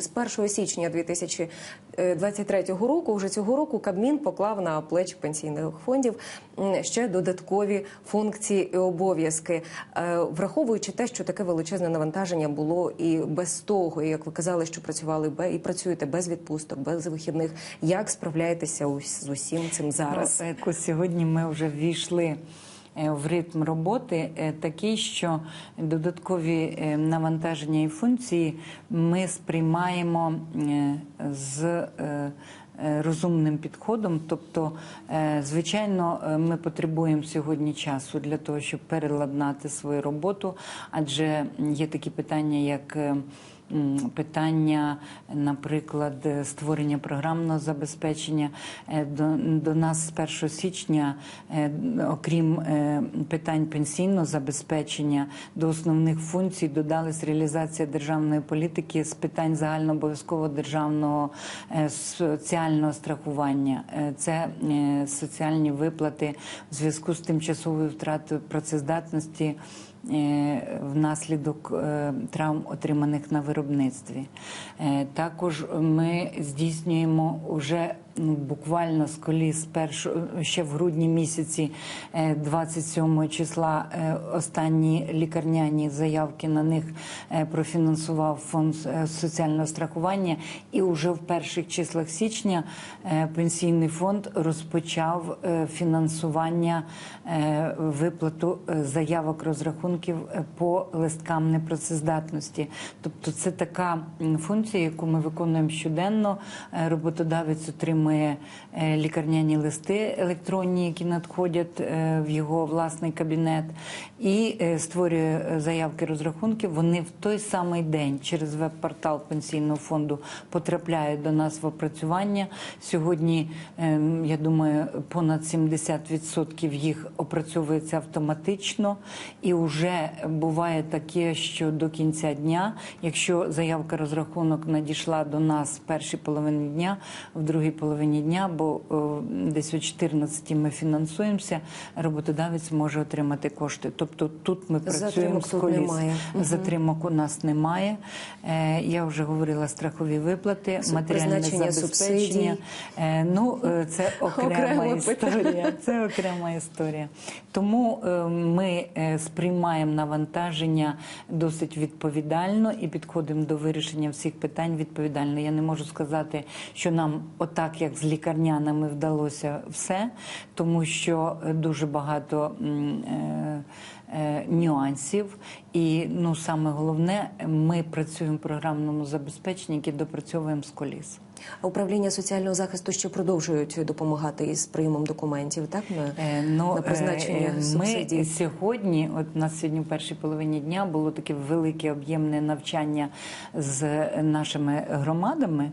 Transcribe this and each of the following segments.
з 1 січня 2023 року, вже цього року, Кабмін поклав на плечі пенсійних фондів ще додаткові функції і обов'язки, Е, враховуючи те, що таке величезне навантаження було і без того, і як ви казали, що працювали і працюєте без відпусток, без вихідних. Як справляєтеся з усім цим зараз? Ну, Еко, сьогодні ми вже ввійшли е, в ритм роботи е, такий, що додаткові е, навантаження і функції ми сприймаємо е, з е, е, розумним підходом. Тобто, е, звичайно, е, ми потребуємо сьогодні часу для того, щоб переладнати свою роботу, адже є такі питання, як е, питання, наприклад, е, створення програмного забезпечення Е, до, до нас з 1 січня, е, окрім е, питань пенсійного забезпечення, до основних функцій додалась реалізація державної політики з питань загальнообов'язкового державного е, соціального страхування. Е, Це е, соціальні виплати в зв'язку з тимчасовою втратою працездатності е, внаслідок травм, отриманих на виробництві. Також ми здійснюємо вже ну, буквально з коліс першого ще в грудні місяці, е, 27 числа, е, останні лікарняні заявки на них е, профінансував фонд е, соціального страхування, і вже в перших числах січня е, пенсійний фонд розпочав е, фінансування е, виплату е, заявок розрахунків е, по листкам непрацездатності. Тобто, це така функція, яку ми виконуємо щоденно. Е, Роботодавець отримує е, лікарняні листи електронні, які надходять е, в його власний кабінет, і е, створює заявки розрахунків. Вони в той самий день через веб-портал пенсійного фонду потрапляють до нас в опрацювання. Сьогодні я думаю, понад 70% їх опрацьовується автоматично, і вже буває таке, що до кінця дня, якщо заявка розрахунок надійшла до нас в першій половині дня, в другій половині дня, бо е, десь о 14 ми фінансуємося, роботодавець може отримати кошти. Тобто тут ми працюємо Затримок з коліс. немає. Затримок у нас немає. Е, я вже говорила страхові виплати, матеріальне забезпечення. субсидій. Е, ну, це окрема історія. Це окрема історія. Тому ми сприймаємо навантаження досить відповідально і підходимо до вирішення всіх питань відповідально. Я не можу сказати, що нам отак, як з лікарняними, вдалося все, тому що е, дуже багато. е, е, Нюансів, і ну саме головне, ми працюємо в програмному забезпеченні, яке допрацьовуємо з коліс. А управління соціального захисту ще продовжують допомагати із прийомом документів, так на, Е, ну, на призначення е, субсидій. Ми сьогодні, от у нас сьогодні в першій половині дня було таке велике об'ємне навчання з нашими громадами.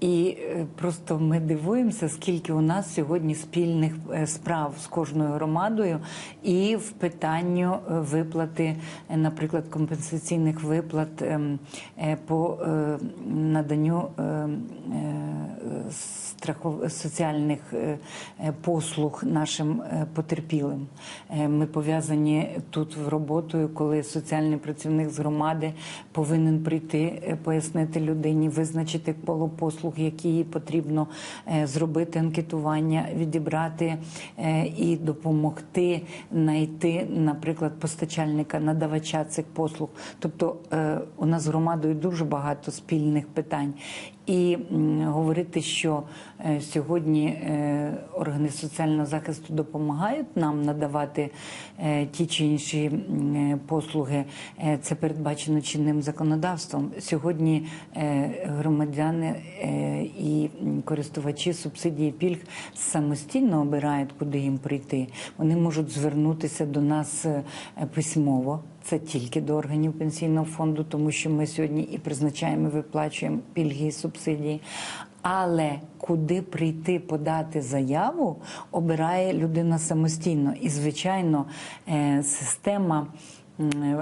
І е, просто ми дивуємося, скільки у нас сьогодні спільних е, справ з кожною громадою, і в питанню е, виплати, наприклад, компенсаційних виплат ем, по наданню е, е, соціальних послуг нашим потерпілим. Ми пов'язані тут роботою, коли соціальний працівник з громади повинен прийти, пояснити людині, визначити коло послуг, які потрібно е, зробити анкетування, відібрати е, і допомогти знайти, наприклад, постачальника, надавача цих послуг. Тобто е, у нас з громадою дуже багато спільних питань. І говорити, що е, сьогодні е, органи соціального захисту допомагають нам надавати е, ті чи інші послуги, це передбачено чинним законодавством. Сьогодні громадяни і користувачі субсидії пільг самостійно обирають, куди їм прийти. Вони можуть звернутися до нас письмово. Це тільки до органів пенсійного фонду, тому що ми сьогодні і призначаємо, і виплачуємо пільги і субсидії. Але куди прийти подати заяву, обирає людина самостійно. І, звичайно, е, система е,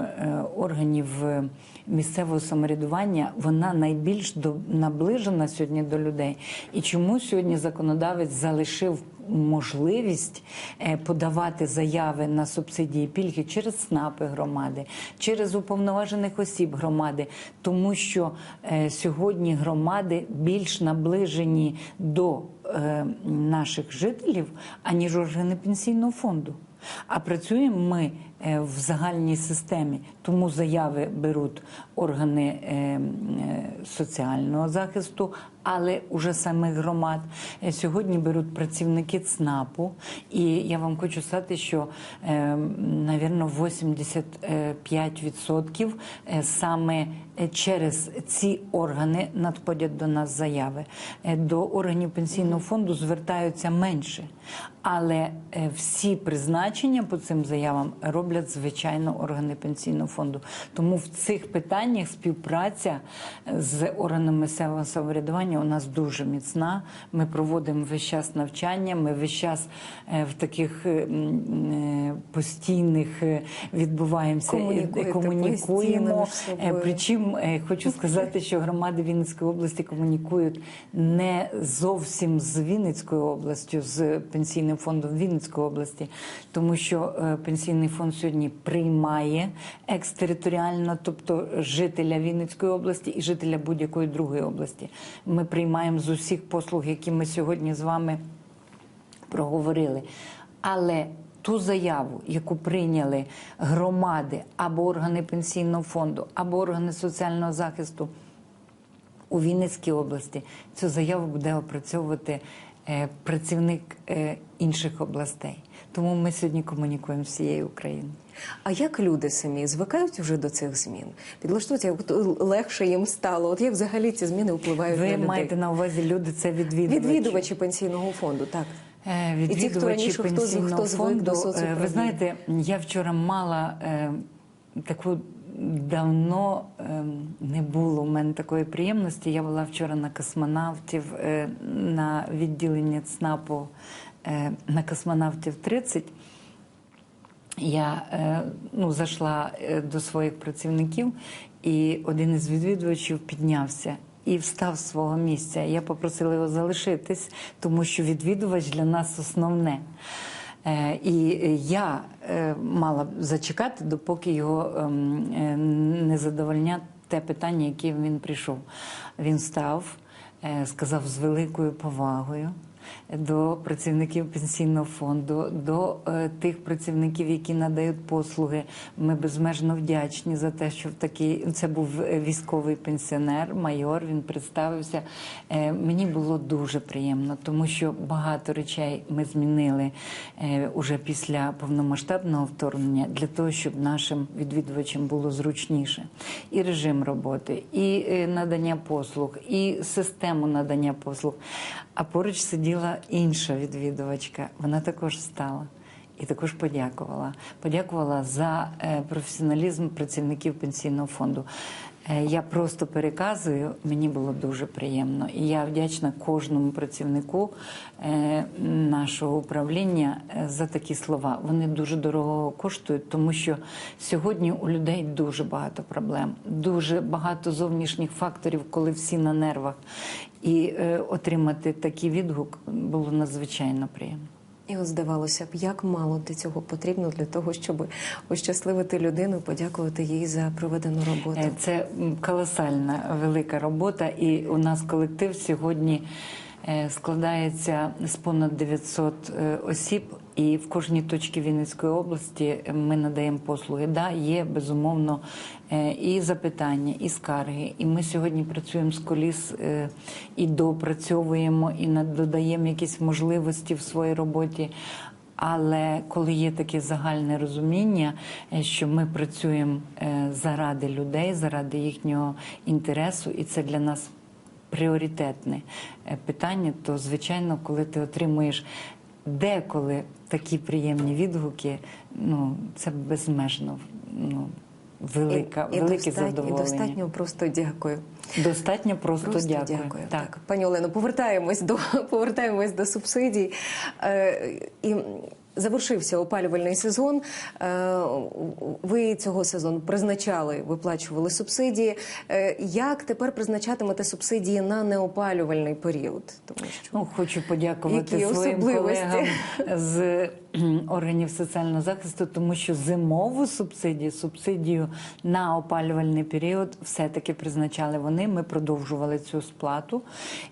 органів е, місцевого самоврядування вона найбільш наближена сьогодні до людей. І чому сьогодні законодавець залишив можливість е, подавати заяви на субсидії пільги через СНАПи громади, через уповноважених осіб громади, тому що е, сьогодні громади більш наближені до е, наших жителів, аніж органи пенсійного фонду. А працюємо ми в загальній системі, тому заяви беруть органи соціального захисту, але уже самих громад. Е, Сьогодні беруть працівники ЦНАПу, і я вам хочу сказати, що е, навірно 85% е, саме через ці органи надходять до нас заяви. До органів пенсійного фонду звертаються менше, але всі призначення по цим заявам роблять звичайно органи пенсійного фонду. Тому в цих питаннях співпраця з органами місцевого самоврядування у нас дуже міцна. Ми проводимо весь час навчання. Ми весь час е, в таких е, е, постійних відбуваємося і- Комунікуєте комунікуємо. Причому хочу сказати, що громади Вінницької області комунікують не зовсім з Вінницькою областю, з пенсійним фондом Вінницької області, тому що пенсійний фонд сьогодні приймає екстериторіально, тобто жителя Вінницької області і жителя будь-якої другої області. Ми приймаємо з усіх послуг, які ми сьогодні з вами проговорили. Але ту заяву, яку прийняли громади або органи пенсійного фонду, або органи соціального захисту у Вінницькій області, цю заяву буде опрацьовувати е, працівник е, інших областей. Тому ми сьогодні комунікуємо з всією Україною. А як люди самі звикають вже до цих змін? Підлаштуються, як легше їм стало. От як взагалі ці зміни впливають на Ви маєте на увазі люди, це відвідувачі. Відвідувачі пенсійного фонду, так. Е, І ті, хто Відвідувачі раніше, пенсійного хто звик фонду. до Е. Ви знаєте, я вчора мала е, таку давно е, не було у мене такої приємності. Я була вчора на космонавтів е, на відділенні ЦНАПу на космонавтів 30. Я е, ну, зайшла е, до своїх працівників, і один із відвідувачів піднявся і встав з свого місця. Я попросила його залишитись, тому що відвідувач для нас основне. Е, І я е, мала зачекати, допоки його ем, е, не задовольнять те питання, яке він прийшов. Він став, е, сказав з великою повагою до працівників пенсійного фонду, до е, тих працівників, які надають послуги. Ми безмежно вдячні за те, що в такий це був військовий пенсіонер, майор. Він представився. Е, мені було дуже приємно, тому що багато речей ми змінили е, уже після повномасштабного вторгнення для того, щоб нашим відвідувачам було зручніше. І режим роботи, і надання послуг, і систему надання послуг. А поруч сиділа інша відвідувачка. Вона також встала. І також подякувала. Подякувала за е, професіоналізм працівників пенсійного фонду. Е, Я просто переказую, мені було дуже приємно. І я вдячна кожному працівнику е, нашого управління е, за такі слова. Вони дуже дорого коштують, тому що сьогодні у людей дуже багато проблем, дуже багато зовнішніх факторів, коли всі на нервах. І отримати такий відгук було надзвичайно приємно. І от здавалося б, як мало для цього потрібно для того, щоб ощасливити людину, подякувати їй за проведену роботу. Е, Це колосальна велика робота, і у нас колектив сьогодні е, складається з понад 900 е, осіб. І в кожній точці Вінницької області ми надаємо послуги. Да, є безумовно е, і запитання, і скарги. І ми сьогодні працюємо з коліс е, і допрацьовуємо, і додаємо якісь можливості в своїй роботі. Але коли є таке загальне розуміння, е, що ми працюємо заради людей, заради їхнього інтересу, і це для нас пріоритетне питання, то звичайно, коли ти отримуєш деколи такі приємні відгуки, ну це безмежно ну, велика, і, велике і достатньо, задоволення. І достатньо просто дякую. Достатньо просто, Просто дякую. дякую. Так. Так. пані Олено, повертаємось до повертаємось до субсидій. Е, і завершився опалювальний сезон. Е, Ви цього сезону призначали, виплачували субсидії. Е, Як тепер призначатимете субсидії на неопалювальний період? Тому що Ну, хочу подякувати Які своїм колегам з органів соціального захисту, тому що зимову субсидію, субсидію на опалювальний період, все-таки призначали вони. Ми продовжували цю сплату.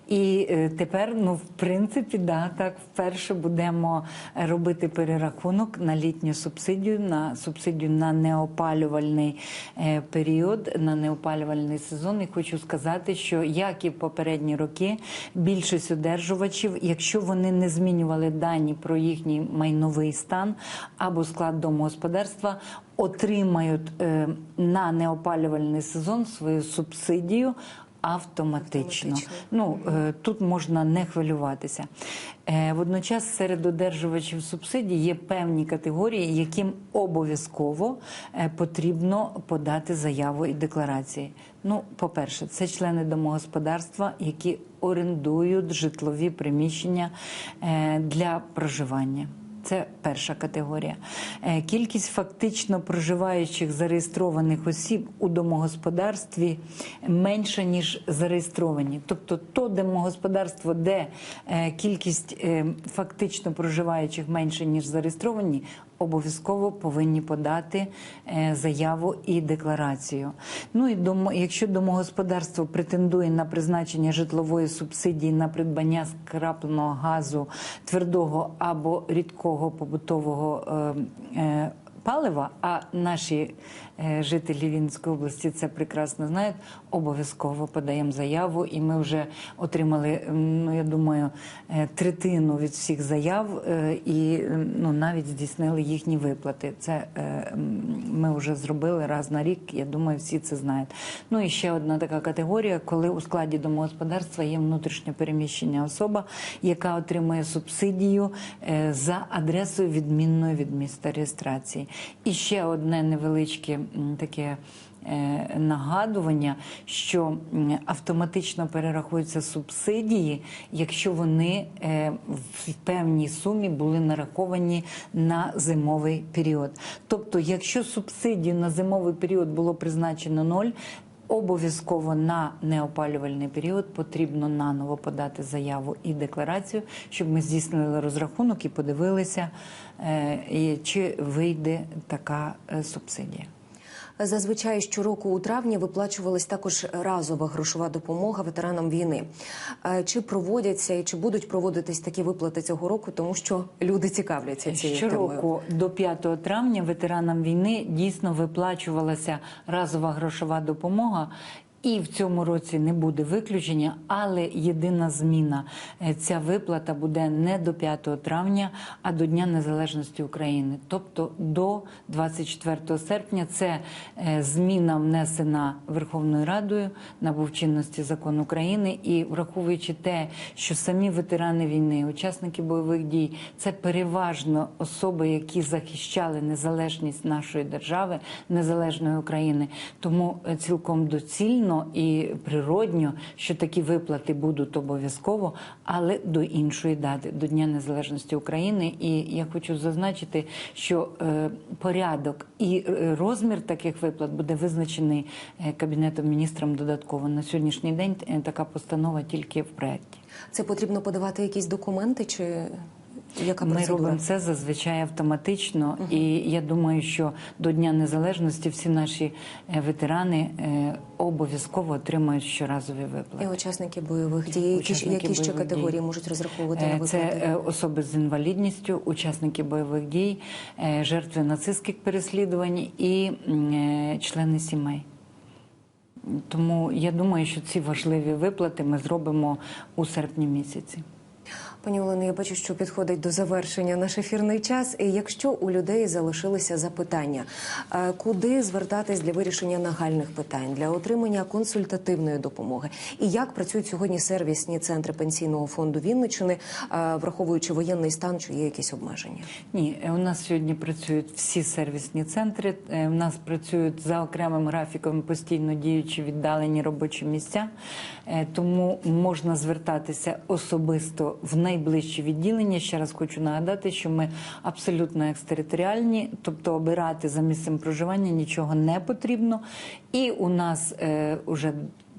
І е, тепер, ну, в принципі, да, так вперше будемо робити перерахунок на літню субсидію, на субсидію на неопалювальний е, період, на неопалювальний сезон. І хочу сказати, що як і в попередні роки, більшість одержувачів, якщо вони не змінювали дані про їхній майновий стан або склад домогосподарства, отримають е, на неопалювальний сезон свою субсидію. Автоматично. Автоматично. Ну е, тут можна не хвилюватися. Е, Водночас серед одержувачів субсидій є певні категорії, яким обов'язково е, потрібно подати заяву і декларації. Ну, по-перше, це члени домогосподарства, які орендують житлові приміщення для проживання. Це перша категорія. Е, Кількість фактично проживаючих зареєстрованих осіб у домогосподарстві менша, ніж зареєстровані. Тобто то домогосподарство, де е, кількість е, фактично проживаючих менше, ніж зареєстровані, обов'язково повинні подати е, заяву і декларацію. Ну і домо, якщо домогосподарство претендує на призначення житлової субсидії на придбання скрапленого газу, твердого або рідкого побутового е, е, палива, а наші е, жителі Вінницької області це прекрасно знають, обов'язково подаємо заяву, і ми вже отримали, ну я думаю, е, третину від всіх заяв е, і ну навіть здійснили їхні виплати. Це ми вже зробили раз на рік. Я думаю, всі це знають. Ну і ще одна така категорія, коли у складі домогосподарства є внутрішньо переміщення особа, яка отримує субсидію за адресою відмінною від міста реєстрації. І ще одне невеличке таке. е, Нагадування, що автоматично перерахуються субсидії, якщо вони е, в певній сумі були нараховані на зимовий період. Тобто, якщо субсидію на зимовий період було призначено ноль, Обов'язково на неопалювальний період потрібно наново подати заяву і декларацію, щоб ми здійснили розрахунок і подивилися, е, чи вийде така е, субсидія. Зазвичай щороку у травні виплачувалась також разова грошова допомога ветеранам війни. Е, Чи проводяться і чи будуть проводитись такі виплати цього року, тому що люди цікавляться цією темою? Щороку до 5 травня ветеранам війни дійсно виплачувалася разова грошова допомога. І в цьому році не буде виключення, але єдина зміна Е, ця виплата буде не до 5 травня, а до Дня Незалежності України, тобто до 24 серпня. Це е, зміна внесена Верховною Радою набув чинності закон України, і враховуючи те, що самі ветерани війни, учасники бойових дій, це переважно особи, які захищали незалежність нашої держави, незалежної України. Тому е, цілком доцільно і природньо, що такі виплати будуть обов'язково, але до іншої дати, до Дня Незалежності України. І я хочу зазначити, що е, порядок і е, розмір таких виплат буде визначений е, кабінетом міністром додатково. На сьогоднішній день така постанова тільки в проєкті. Це потрібно подавати якісь документи, чи яка Ми процедура? робимо це зазвичай автоматично, і я думаю, що до Дня Незалежності всі наші е, ветерани е, обов'язково отримають щоразові І виплати. учасники бойових дій. Які, Учасники які ще категорії дій. можуть розраховувати на Е, виплати? Це особи з інвалідністю, учасники бойових дій, жертви нацистських переслідувань і члени сімей. Тому я думаю, що ці важливі виплати ми зробимо у серпні місяці. Пані Олено, я бачу, що підходить до завершення наш ефірний час. І якщо у людей залишилися запитання, е, куди звертатись для вирішення нагальних питань, для отримання консультативної допомоги, і як працюють сьогодні сервісні центри пенсійного фонду Вінниччини, е, враховуючи воєнний стан, чи є якісь обмеження? Ні, е, у нас сьогодні працюють всі сервісні центри. У нас працюють за окремим графіком постійно діючі віддалені робочі місця, тому можна звертатися особисто в найближчі відділення. Ще раз хочу нагадати, що ми абсолютно екстериторіальні, тобто обирати за місцем проживання нічого не потрібно. І у нас е, уже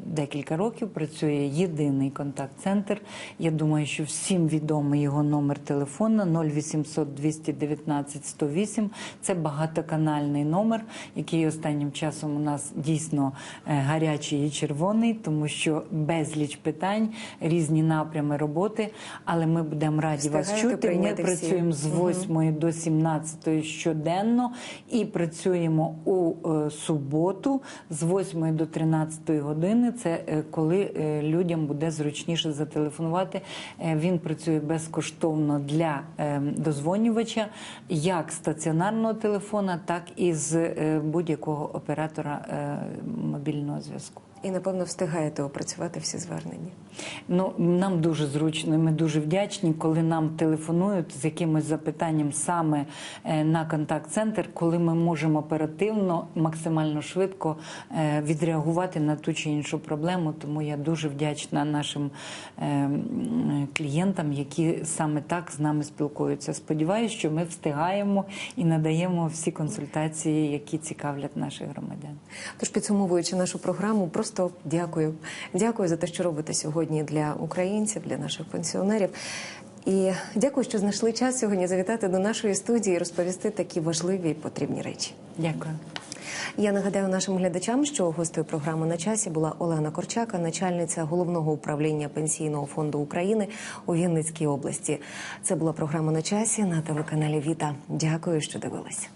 декілька років працює єдиний контакт-центр. Я думаю, що всім відомий його номер телефону 0800 219 108. Це багатоканальний номер, який останнім часом у нас дійсно е, гарячий і червоний, тому що безліч питань, різні напрями роботи. Але ми будемо раді вас чути. Ми всі. працюємо з 8 до 17 щоденно і працюємо у е, суботу з 8 до 13 години. Це е, коли е, людям буде зручніше зателефонувати. Е, Він працює безкоштовно для е, дозвонювача, як стаціонарного телефона, так і з будь-якого оператора мобільного зв'язку. І напевно встигаєте опрацювати всі звернення. Ну нам дуже зручно, ми дуже вдячні, коли нам телефонують з якимось запитанням саме е, на контакт-центр, коли ми можемо оперативно, максимально швидко е, відреагувати на ту чи іншу проблему. Тому я дуже вдячна нашим е, клієнтам, які саме так з нами спілкуються. Сподіваюсь, що ми встигаємо і надаємо всі консультації, які цікавлять наших громадян. Тож підсумовуючи нашу програму, просто дякую. Дякую за те, що робите сьогодні для українців, для наших пенсіонерів. І дякую, що знайшли час сьогодні завітати до нашої студії і розповісти такі важливі і потрібні речі. Дякую. Я нагадаю нашим глядачам, що гостею програми на часі була Олена Корчака, начальниця головного управління пенсійного фонду України у Вінницькій області. Це була програма на часі на телеканалі Віта. Дякую, що дивилися.